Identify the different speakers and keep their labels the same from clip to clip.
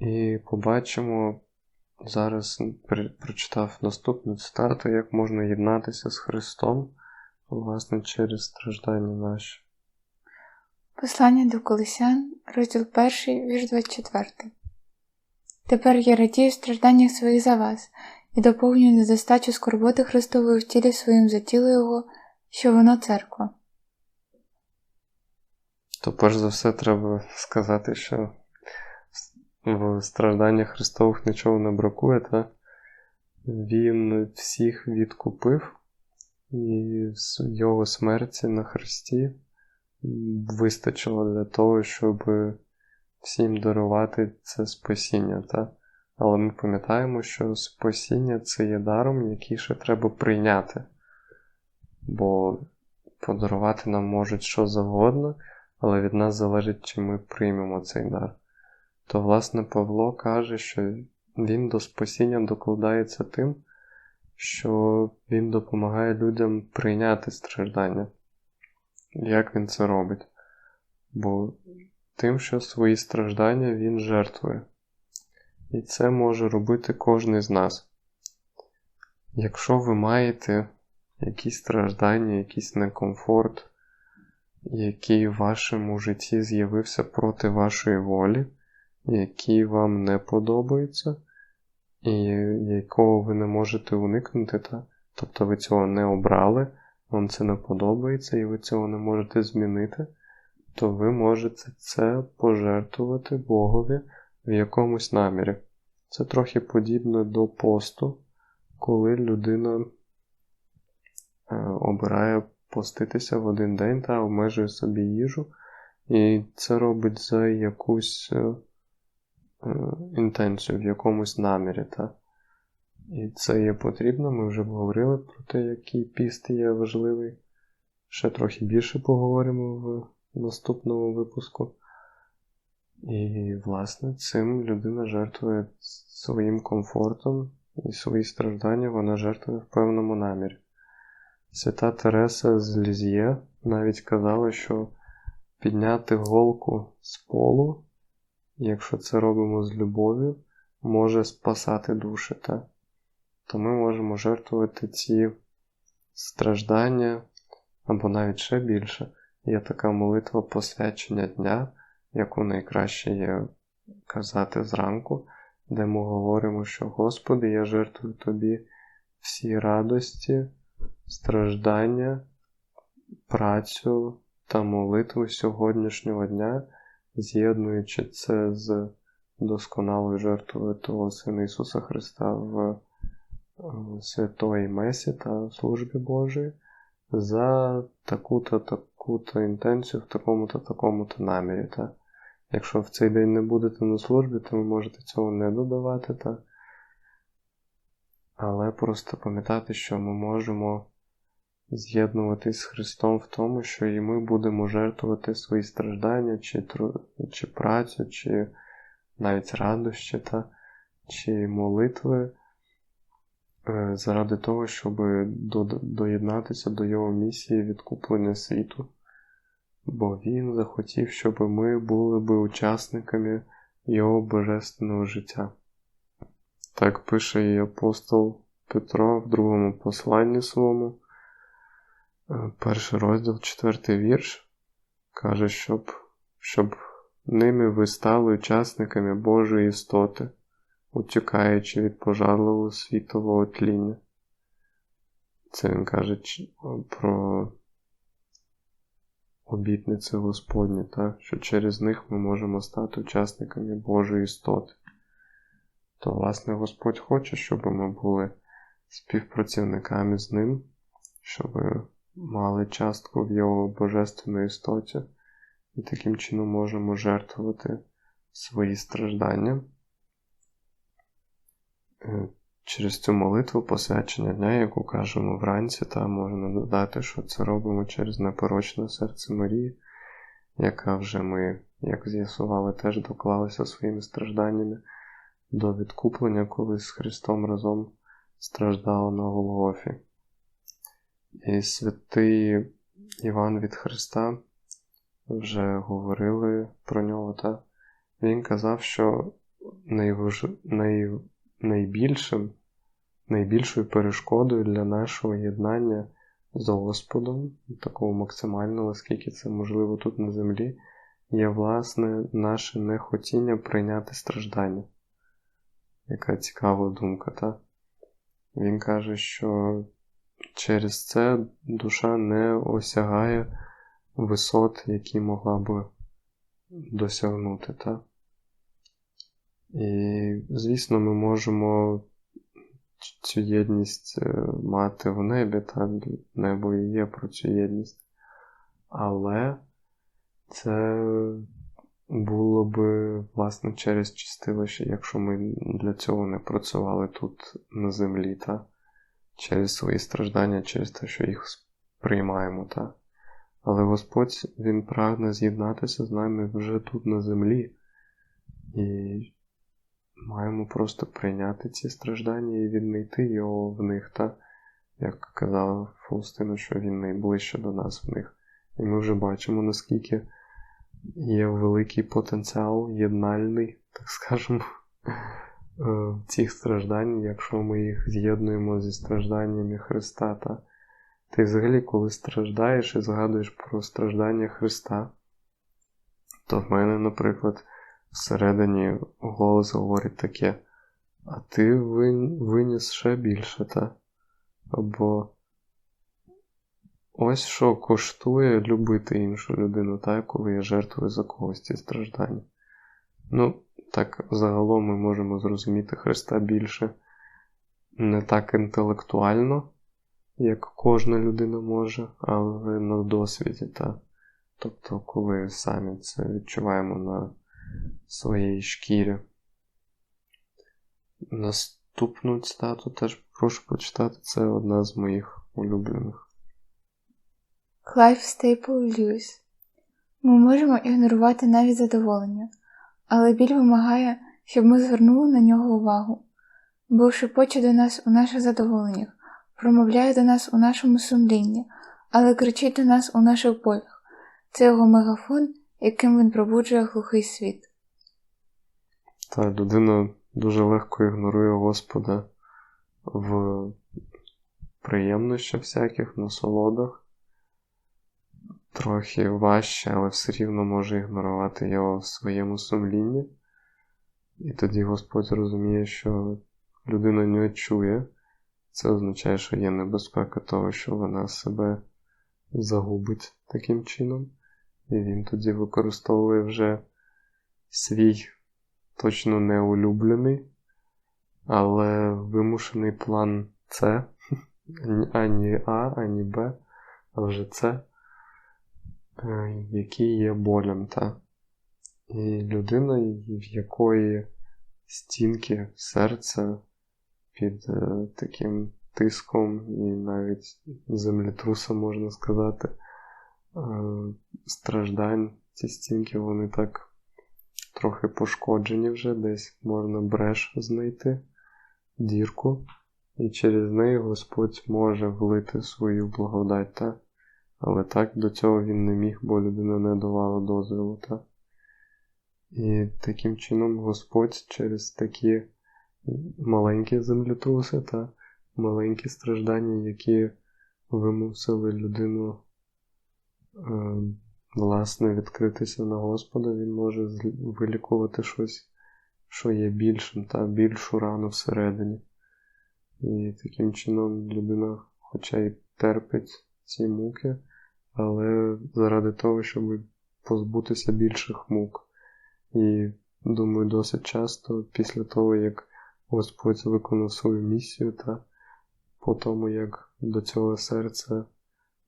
Speaker 1: І побачимо, зараз прочитав наступну цитату, як можна єднатися з Христом, власне, через страждання наші.
Speaker 2: Послання до Колосян, розділ 1, вірш 24. Тепер я радію стражданнях своїх за вас і доповнюю недостачу скорботи Христової в тілі своїм за тіло Його, що воно церква.
Speaker 1: То перш за все треба сказати, що в стражданнях Христових нічого не бракує, та Він всіх відкупив, і його смерті на Христі вистачило для того, щоб всім дарувати це спасіння. Та? Але ми пам'ятаємо, що спасіння це є даром, який ще треба прийняти. Бо подарувати нам можуть що завгодно, але від нас залежить, чи ми приймемо цей дар. То, власне, Павло каже, що він до спасіння докладається тим, що він допомагає людям прийняти страждання. Як він це робить? Бо тим, що свої страждання він жертвує. І це може робити кожен з нас. Якщо ви маєте якісь страждання, якийсь некомфорт, який в вашому житті з'явився проти вашої волі, який вам не подобається, і якого ви не можете уникнути, та? тобто ви цього не обрали, вам це не подобається, і ви цього не можете змінити, то ви можете це пожертвувати Богові в якомусь намірі. Це трохи подібно до посту, коли людина е, обирає поститися в один день та обмежує собі їжу, і це робить за якусь е, інтенцію, в якомусь намірі. Та? І це є потрібно, ми вже говорили про те, який піст є важливий. Ще трохи більше поговоримо в наступному випуску. І, власне, цим людина жертвує своїм комфортом і свої страждання вона жертвує в певному намірі. Свята Тереса з Лізьє навіть казала, що підняти голку з полу, якщо це робимо з любов'ю, може спасати душі. Та? То ми можемо жертвувати ці страждання або навіть ще більше. Є така молитва посвячення дня, яку найкраще є казати зранку, де ми говоримо, що Господи, я жертвую Тобі всі радості, страждання, працю та молитву сьогоднішнього дня, з'єднуючи це з досконалою жертвою Твого Сина Ісуса Христа в Святої Месі та службі Божої за таку-то таку-то інтенцію в такому-то такому-то намірі. Та? Якщо в цей день не будете на службі, то ви можете цього не додавати. Та? Але просто пам'ятати, що ми можемо з'єднуватись з Христом в тому, що і ми будемо жертвувати свої страждання, чи тру... чи працю, чи навіть радощі, та, чи молитви е, заради того, щоб доєднатися до Його місії відкуплення світу. Бо Він захотів, щоб ми були би учасниками Його божественного життя. Так пише і апостол Петро в другому посланні своєму, перший розділ, четвертий вірш, каже, щоб, щоб ними ви стали учасниками Божої істоти, утікаючи від пожарливого світового тління. Це він каже про обітниці Господні, так? що через них ми можемо стати учасниками Божої істоти. То, власне, Господь хоче, щоб ми були співпрацівниками з Ним, щоб мали частку в Його божественної істоті, і таким чином можемо жертвувати свої страждання е, через цю молитву посвячення дня, яку кажемо вранці, та можна додати, що це робимо через непорочне серце Марії, яка вже ми, як з'ясували, теж доклалася своїми стражданнями до відкуплення, коли з Христом разом страждала на Голгофі. І святий Іван від Христа вже говорили про нього, та він казав, що найваж... най... найбільшим, найбільшою перешкодою для нашого єднання з Господом, такого максимального, скільки це можливо тут на землі, є власне наше нехотіння прийняти страждання. Яка цікава думка, та? Він каже, що через це душа не осягає висот, які могла би досягнути. Та? І, звісно, ми можемо цю єдність е, мати в небі, та небо і є про цю єдність. Але це було би, власне, через чистилище, якщо ми для цього не працювали тут на землі, та через свої страждання, через те, що їх приймаємо. Та. Але Господь Він прагне з'єднатися з нами вже тут на землі. І маємо просто прийняти ці страждання і віднайти його в них, та, як казав Фаустина, що він найближче до нас в них. І ми вже бачимо, наскільки є великий потенціал єднальний, так скажемо, цих страждань, якщо ми їх з'єднуємо зі стражданнями Христа. Та ти взагалі, коли страждаєш і згадуєш про страждання Христа, то в мене, наприклад, всередині голос говорить таке, а ти виніс ще більше, та? Або ось що коштує любити іншу людину, та, коли я жертвую за когось ці страждання. Ну, так загалом ми можемо зрозуміти Христа більше не так інтелектуально, як кожна людина може, але на досвіді. Та? Тобто, коли самі це відчуваємо на своїй шкірі. Наступну цитату теж прошу почитати, це одна з моїх улюблених.
Speaker 2: Клайв Стейпл Льюіс. Ми можемо ігнорувати навіть задоволення, але біль вимагає, щоб ми звернули на нього увагу, бо шепоче до нас у наших задоволеннях, промовляє до нас у нашому сумлінні, але кричить до нас у наших болях. Це його мегафон, яким він пробуджує глухий світ.
Speaker 1: Та людина дуже легко ігнорує Господа в приємнощах всяких, насолодах. Трохи важче, але все рівно може ігнорувати його в своєму сумлінні. І тоді Господь розуміє, що людина не чує. Це означає, що є небезпека того, що вона себе загубить таким чином. І він тоді використовує вже свій точно не улюблений, але вимушений план С, ані А, ані Б, а вже С, який є болем. Та? І людина, в якої стінки серця під е, таким тиском і навіть землетрусом, можна сказати, е, страждань, ці стінки, вони так трохи пошкоджені вже, десь можна бреш знайти, дірку, і через неї Господь може влити свою благодать, та? Але так до цього він не міг, бо людина не давала дозволу. Та? І таким чином Господь через такі маленькі землетруси та маленькі страждання, які вимусили людину. Е, власне, відкритися на Господа, він може вилікувати щось, що є більшим, та більшу рану всередині. І таким чином людина, хоча й терпить ці муки, але заради того, щоб позбутися більших мук. І думаю, досить часто після того, як Господь виконав свою місію, та по тому, як до цього серця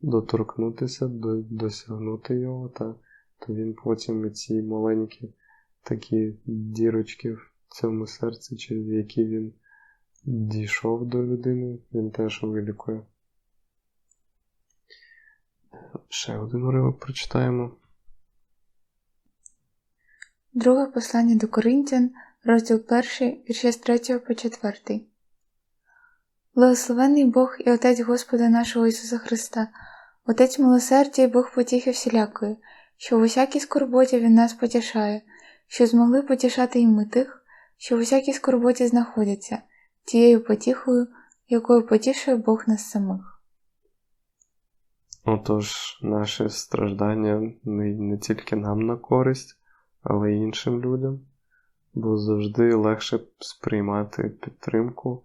Speaker 1: доторкнутися, досягнути його, та, то він потім ці маленькі такі дірочки в цьому серці, через які він дійшов до людини, він теж вилікує. Ще один уривок прочитаємо.
Speaker 2: Друге послання до Коринтян, розділ 1, вірші з 3 по 4. Благословений Бог і Отець Господа нашого Ісуса Христа, Отець милосердя і Бог потіхи всілякої, що в усякій скорботі Він нас потішає, що змогли потішати і ми тих, що в усякій скорботі знаходяться, тією потіхою, якою потішує Бог нас самих.
Speaker 1: Отож, наші страждання не, тільки нам на користь, але й іншим людям, бо завжди легше сприймати підтримку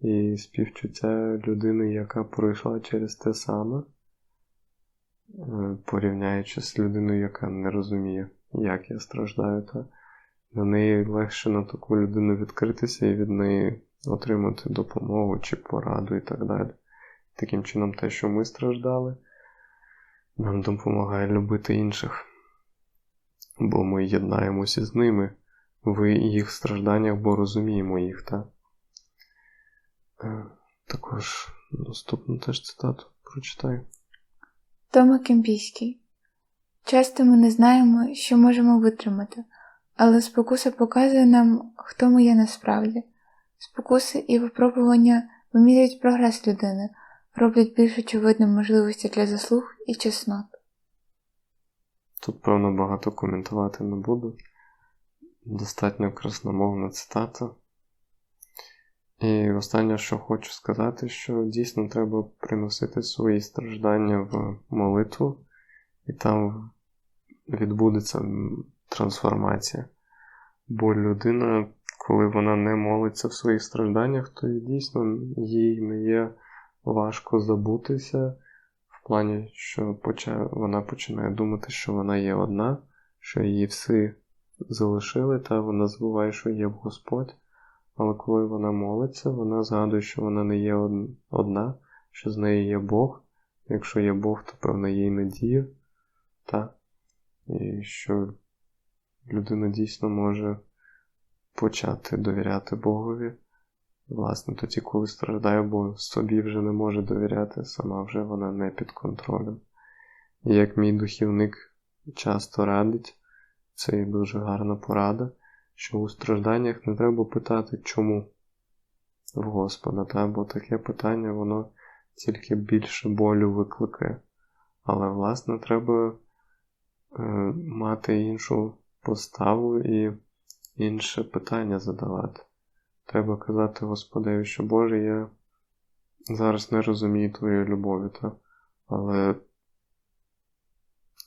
Speaker 1: і співчуття людини, яка пройшла через те саме, е, порівняючи з людиною, яка не розуміє, як я страждаю, та на неї легше на таку людину відкритися і від неї отримати допомогу чи пораду і так далі. Таким чином, те, що ми страждали, нам допомагає любити інших, бо ми єднаємося з ними в їх стражданнях, бо розуміємо їх, та? Е, Також наступну теж цитату прочитаю.
Speaker 2: Тома Кемпійський. Часто ми не знаємо, що можемо витримати, але спокуса показує нам, хто ми є насправді. Спокуси і випробування вимірюють прогрес людини, роблять більш очевидним можливості для заслуг і чеснот.
Speaker 1: Тут, певно, багато коментувати не буду. Достатньо красномовна цитата. І останнє, що хочу сказати, що дійсно треба приносити свої страждання в молитву, і там відбудеться трансформація. Бо людина, коли вона не молиться в своїх стражданнях, то дійсно їй не є важко забутися в плані, що вона починає думати, що вона є одна, що її всі залишили, та вона забуває, що є в Господь. Але коли вона молиться, вона згадує, що вона не є одна, що з нею є Бог. Якщо є Бог, то певна є надія, та? і що людина дійсно може почати довіряти Богові. Власне, тоді, коли страждає, бо собі вже не може довіряти, сама вже вона не під контролем. І як мій духівник часто радить, це є дуже гарна порада, що у стражданнях не треба питати, чому в Господа, та? бо таке питання воно тільки більше болю викликає. Але, власне, треба е, мати іншу поставу і інше питання задавати. Треба казати Господеві, що Боже, я зараз не розумію Твоєї любові, та? але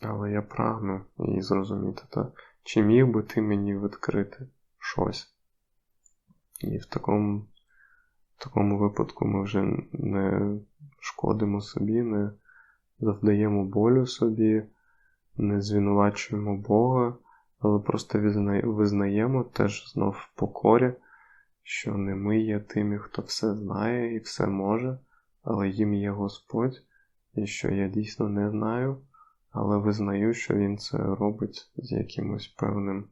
Speaker 1: але я прагну її зрозуміти, та? чи міг би ти мені відкрити щось. І в такому в такому випадку ми вже не шкодимо собі, не завдаємо болю собі, не звинувачуємо Бога, але просто визнаємо теж знов в покорі що не ми є тими, хто все знає і все може, але їм є Господь, і що я дійсно не знаю, але визнаю, що Він це робить з якимось певним,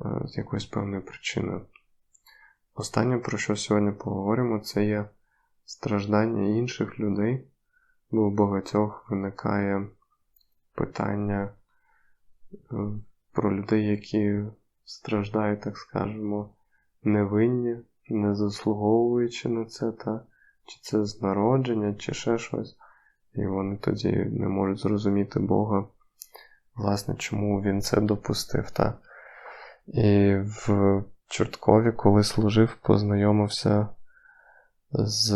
Speaker 1: е, з якоюсь певною причиною. Останнє, про що сьогодні поговоримо, це є страждання інших людей, бо у багатьох виникає питання е, про людей, які страждають, так скажемо, невинні, не заслуговуючи на це, та, чи це з народження, чи ще щось. І вони тоді не можуть зрозуміти Бога, власне, чому він це допустив. Та. І в Чорткові, коли служив, познайомився з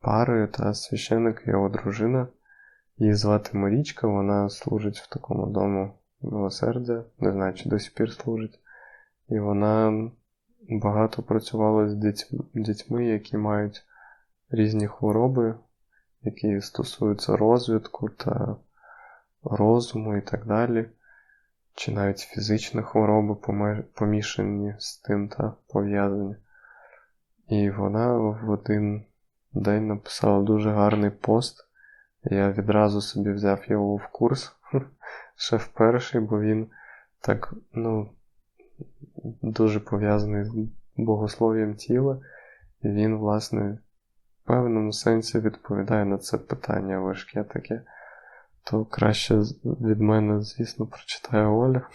Speaker 1: парою та священник його дружина. Її звати Марічка, вона служить в такому дому милосердя, не знаю, чи до сих пір служить. І вона багато працювала з дітьми, дітьми, які мають різні хвороби, які стосуються розвитку та розуму і так далі, чи навіть фізичні хвороби помішані з тим та пов'язані. І вона в один день написала дуже гарний пост. Я відразу собі взяв його в курс ще в перший, бо він так, ну, дуже пов'язаний з богослов'ям тіла, і він, власне, в певному сенсі відповідає на це питання важке таке. То краще від мене, звісно, прочитає Оля.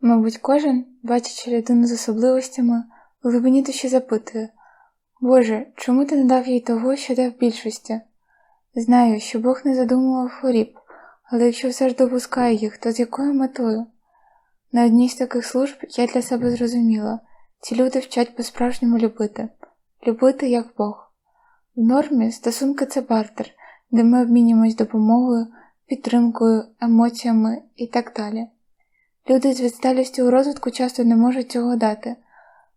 Speaker 2: Мабуть, кожен, бачачи людину з особливостями, в глибині душі запитує Боже, чому ти не дав їй того, що дав більшості? Знаю, що Бог не задумував хворіб, але якщо все ж допускає їх, то з якою метою? На одній з таких служб я для себе зрозуміла ці люди вчать по-справжньому любити, любити як Бог. В нормі стосунки це бартер, де ми обмінюємось допомогою, підтримкою, емоціями і так далі. Люди з відсталістю у розвитку часто не можуть цього дати.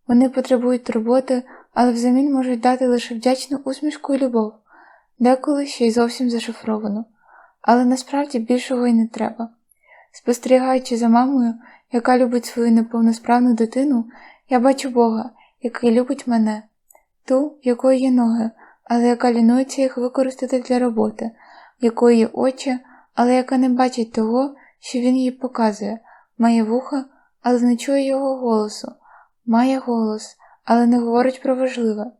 Speaker 2: Вони потребують турботи, але взамін можуть дати лише вдячну усмішку і любов, деколи ще й зовсім зашифровану. Але насправді більшого й не треба. Спостерігаючи за мамою, яка любить свою неповносправну дитину, я бачу Бога, який любить мене, ту, якої є ноги, але яка лінується їх використати для роботи, якої є очі, але яка не бачить того, що він їй показує, має вуха, але не чує його голосу, має голос, але не говорить про важливе,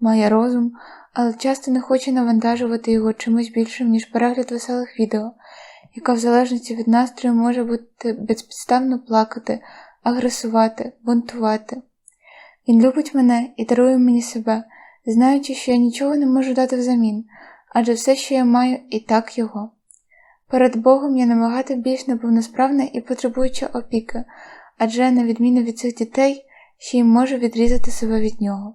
Speaker 2: має розум, але часто не хоче навантажувати його чимось більшим, ніж перегляд веселих відео, яка в залежності від настрою може бути безпідставно плакати, агресувати, бунтувати. Він любить мене і дарує мені себе, знаючи, що я нічого не можу дати взамін, адже все, що я маю, і так його. Перед Богом я набагато більш неповносправна і потребуюча опіки, адже, на відміну від цих дітей, ще й можу відрізати себе від нього.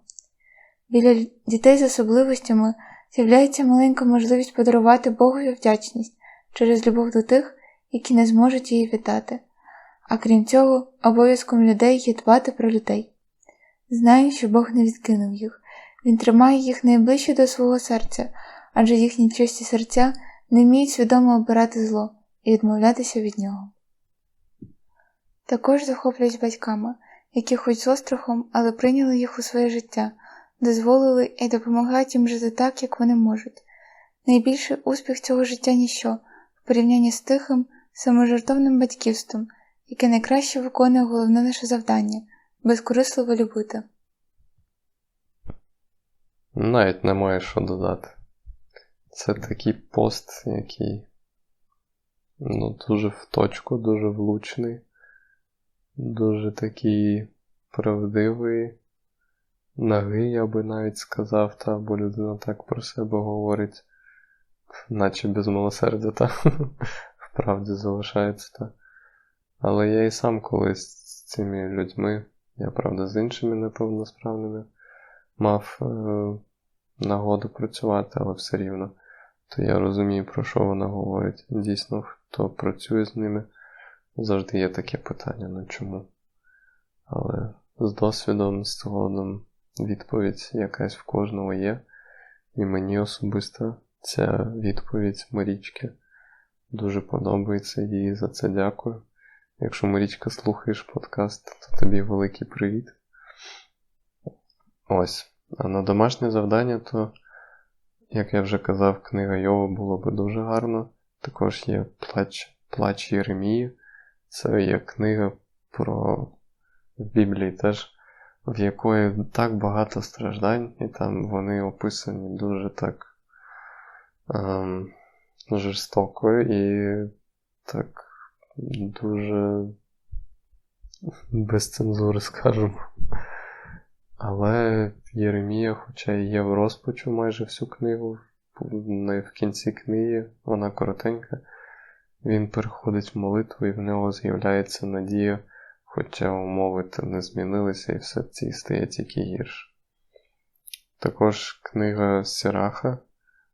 Speaker 2: Біля дітей з особливостями з'являється маленька можливість подарувати Богові вдячність через любов до тих, які не зможуть її вітати, а крім цього, обов'язком людей є дбати про людей. Знаю, що Бог не відкинув їх, Він тримає їх найближче до свого серця, адже їхні чисті серця не вміють свідомо обирати зло і відмовлятися від нього. Також захоплююсь батьками, які хоч з острахом, але прийняли їх у своє життя, дозволили і допомагають їм жити так, як вони можуть. Найбільший успіх цього життя ніщо порівнянні з тихим, саможертовним батьківством, яке найкраще виконує головне наше завдання безкорисливо любити.
Speaker 1: Навіть немає що додати. Це такий пост, який ну, дуже в точку, дуже влучний, дуже такий правдивий, нагий, я би навіть сказав, та, бо людина так про себе говорить, наче без милосердя, та вправді залишається. Та. Але я і сам колись з цими людьми, я правда з іншими неповносправними, мав е- нагоду працювати, але все рівно. То я розумію, про що вона говорить. Дійсно, хто працює з ними, завжди є таке питання, ну чому. Але з досвідом, з згодом відповідь якась в кожного є. І мені особисто ця відповідь Марічки дуже подобається і за це дякую. Якщо Марічка слухаєш подкаст, то тобі великий привіт. Ось. А на домашнє завдання, то, як я вже казав, книга Йова було би дуже гарно. Також є Плач Плач Єремії. Це є книга про в Біблії теж, в якої так багато страждань, і там вони описані дуже так ем, жорстоко і так дуже без цензури, скажімо. Але Єремія, хоча і є в розпачу майже всю книгу, в кінці книги, вона коротенька, він переходить в молитву і в нього з'являється надія, хоча умови не змінилися і все ці стає тільки гірше. Також книга Сіраха,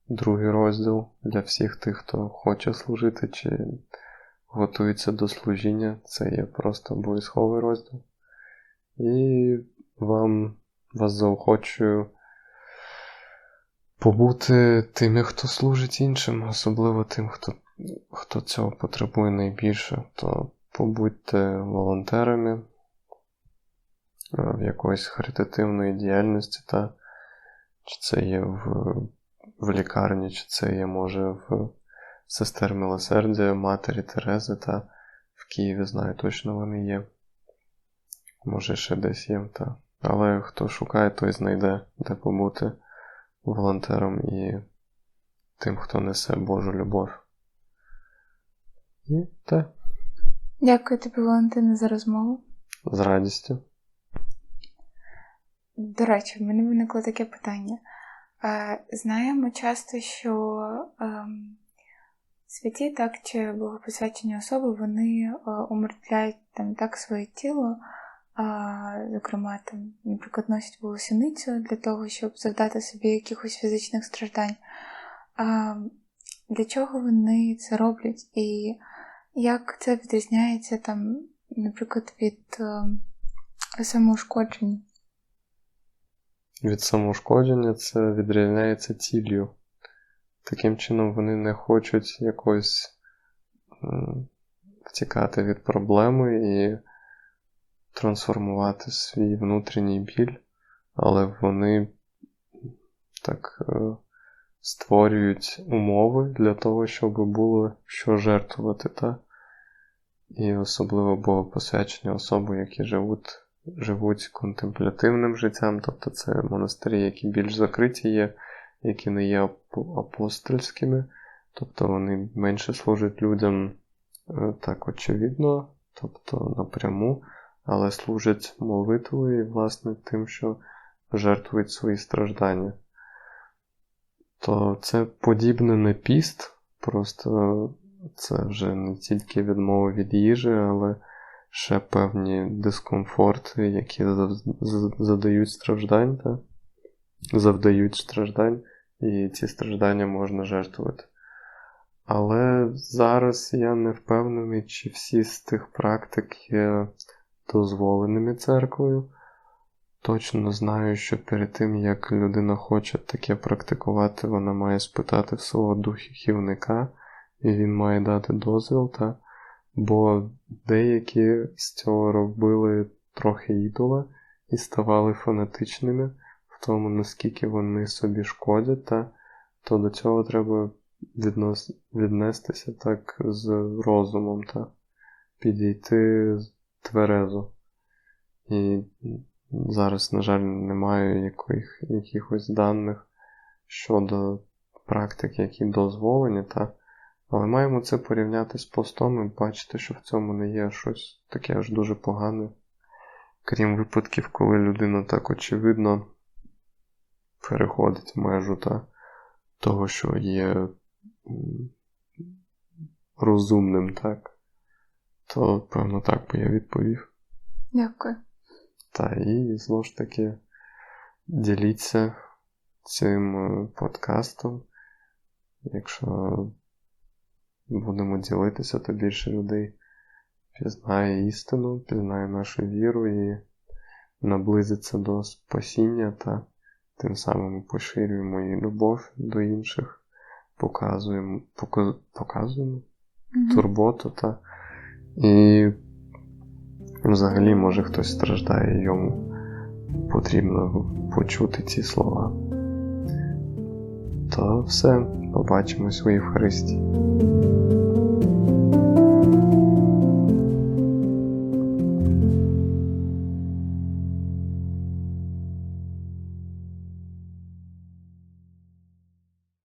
Speaker 1: другий розділ для всіх тих, хто хоче служити чи готується до служіння, це є просто обов'язковий розділ. І вам вас заохочую побути тими, хто служить іншим, особливо тим, хто хто цього потребує найбільше, то побудьте волонтерами в якоїсь харитативної діяльності, та чи це є в, в лікарні, чи це є, може, в сестер Милосердя, Матері Терези, та в Києві знаю, точно вони є. Може, ще десь є, та. Але хто шукає, той знайде, де побути волонтером і тим, хто несе Божу любов. І те,
Speaker 2: Дякую тобі, Валентина, за розмову.
Speaker 1: з радістю.
Speaker 2: До речі, в мене виникло таке питання. Знаємо часто, що ем, святі, так, чи богопосвячені особи, вони е, умертвляють там так своє тіло, зокрема, там, наприклад, носять волосяницю для того, щоб завдати собі якихось фізичних страждань. Для чого вони це роблять? І як це відрізняється, там, наприклад, від е, самоушкодження?
Speaker 1: Від самоушкодження це відрізняється ціллю. Таким чином, вони не хочуть якось втікати від проблеми і трансформувати свій внутрішній біль, але вони так е, створюють умови для того, щоб було що жертвувати. Та? І особливо богопосвячені особи, які живуть живуть контемплятивним життям, тобто це монастирі, які більш закриті є, які не є апостольськими, тобто вони менше служать людям е, так очевидно, тобто напряму, але служать молитвою і, власне, тим, що жертвують свої страждання. То це подібне на піст, просто це вже не тільки відмова від їжі, але ще певні дискомфорти, які задають страждань, та? завдають страждань, і ці страждання можна жертвувати. Але зараз я не впевнений, чи всі з тих практик є дозволеними церквою. Точно знаю, що перед тим, як людина хоче таке практикувати, вона має спитати в свого духівника, і він має дати дозвіл, та? Бо деякі з цього робили трохи ідола і ставали фанатичними в тому, наскільки вони собі шкодять, та? то до цього треба віднос... віднестися так з розумом, та? підійти тверезо. І зараз, на жаль, немає яких, якихось даних щодо практик, які дозволені, та? Але маємо це порівняти з постом і бачити, що в цьому не є щось таке аж дуже погане. Крім випадків, коли людина так очевидно переходить межу та того, що є розумним, так, то, певно, так би я відповів.
Speaker 2: Дякую.
Speaker 1: Та і знову ж таки діліться цим е, подкастом. Якщо будемо ділитися, то більше людей пізнає істину, пізнає нашу віру і наблизиться до спасіння та тим самим поширюємо і любов до інших, показуємо, пока- показуємо
Speaker 2: Мгм.
Speaker 1: турботу та і взагалі може хтось страждає, йому потрібно почути ці слова. То все, побачимось у Євхаристії.